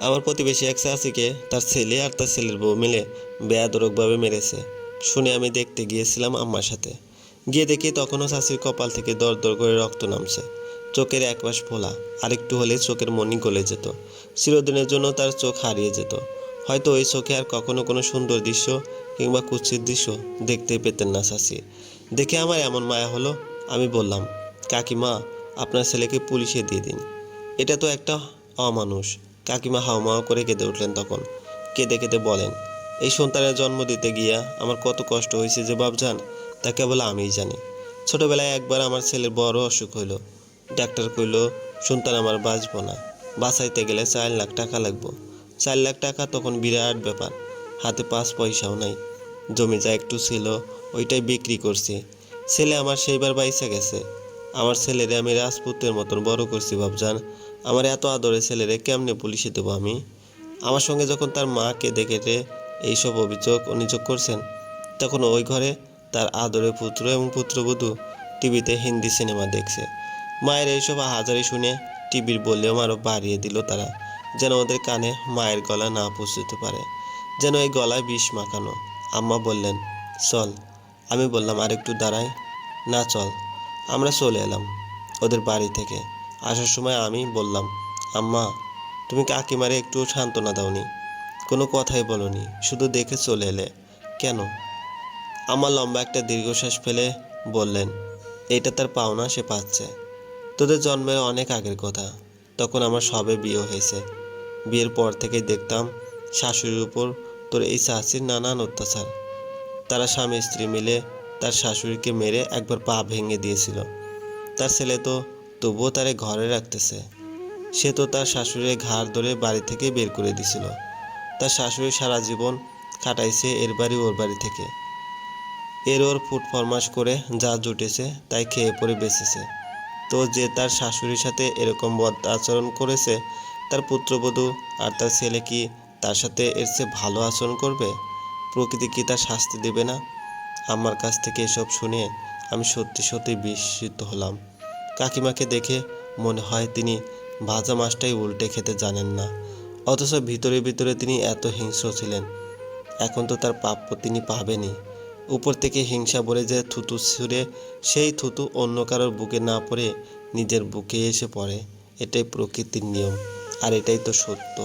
আমার প্রতিবেশী এক চাষিকে তার ছেলে আর তার ছেলের বউ মিলে বেয়াদরকভাবে মেরেছে। শুনে আমি দেখতে গিয়েছিলাম আম্মার সাথে। গিয়ে দেখি তখনও চাষির কপাল থেকে দর দর করে রক্ত নামছে। চোখের এক পাশ ফোলা, আরেকটু হলে চোখের মনি গলে যেত। চিরদিনের জন্য তার চোখ হারিয়ে যেত। হয়তো ওই চোখে আর কখনো কোনো সুন্দর দৃশ্য কিংবা কুৎসিত দৃশ্য দেখতে পেতেন না চাষি দেখে আমার এমন মায়া হলো, আমি বললাম, কাকিমা, আপনার ছেলেকে পুলিশে দিয়ে দিন। এটা তো একটা অমানুষ কাকিমা হাওমাও করে কেঁদে উঠলেন তখন। কেঁদে কেঁদে বলেন, এই সন্তানের জন্ম দিতে গিয়া আমার কত কষ্ট হয়েছে যে বাবজান তা কেবল আমিই জানি। ছোটবেলায় একবার আমার ছেলের বড় অসুখ হইল। ডাক্তার কইল, সন্তান আমার বাঁচব না। বাঁচাইতে গেলে চার লাখ টাকা লাগবো। চার লাখ টাকা তখন বিরাট ব্যাপার। হাতে পাঁচ পয়সাও নাই। জমি যা একটু ছিল, ওইটাই বিক্রি করছি। ছেলে আমার সেইবার বাইসা গেছে। আমার ছেলেরে আমি রাজপুতের মতন বড় করছি ভাবজান আমার এত আদরের ছেলেরে কেমনে পুলিশে দেবো আমি? আমার সঙ্গে যখন তার মাকে দেখে এইসব অভিযোগ অনিযোগ করছেন, তখন ওই ঘরে তার আদরের পুত্র এবং পুত্রবধূ টিভিতে হিন্দি সিনেমা দেখছে। মায়ের এইসব হাজারি শুনে টিভির ভলিউম আরও বাড়িয়ে দিল তারা, যেন ওদের কানে মায়ের গলা না পৌঁছতে পারে। যেন এই গলায় বিষ মাখানো। আম্মা বললেন, চল। আমি বললাম, আরেকটু দাঁড়াই। না, চল। আমরা চলে এলাম ওদের বাড়ি থেকে। আসার সময় আমি বললাম, আম্মা, তুমি কাকিমারে একটু সান্ত্বনা দাওনি। কোনো কথাই বলনি, শুধু দেখে চলে এলে। কেন? আমার লম্বা একটা দীর্ঘশ্বাস ফেলে বললেন, এইটা তার পাওনা, সে পাচ্ছে। তোদের জন্মের অনেক আগের কথা। তখন আমার সবে বিয়ে হয়েছে। বিয়ের পর থেকেই দেখতাম শাশুড়ির উপর তোর এই শাশুড়ির নানান অত্যাচার। তারা স্বামী স্ত্রী মিলে তার শাশুড়িকে মেরে একবার পা ভেঙে দিয়েছিল। তার ছেলে তো তবুও তারে ঘরে রাখতেছে। সে তো তার শাশুড়ির ঘাড় ধরে বাড়ি থেকে বের করে দিছিল তার শাশুড়ি সারা জীবন কাটাইছে এর বাড়ি ওর বাড়ি থেকে। এর ওর ফুট ফরমাস করে যা জুটেছে তাই খেয়ে পরে বেঁচেছে। তো যে তার শাশুড়ির সাথে এরকম বদ আচরণ করেছে, তার পুত্রবধূ আর তার ছেলে কি তার সাথে এর চেয়ে ভালো আচরণ করবে? প্রকৃতি কি তার শাস্তি দেবে না? আমার কাছ থেকে এসব শুনে আমি সত্যি সত্যি বিস্মিত হলাম। কাকিমাকে দেখে মনে হয় তিনি ভাজা মাছটাই উল্টে খেতে জানেন না। অথচ ভিতরে ভিতরে তিনি এত হিংস্র ছিলেন। এখন তো তার প্রাপ্য তিনি পাবেনই। উপর থেকে হিংসা বলে যে থুতু ছুঁড়ে, সেই থুতু অন্য কারোর বুকে না পড়ে নিজের বুকে এসে পড়ে। এটাই প্রকৃতির নিয়ম, আর এটাই তো সত্য।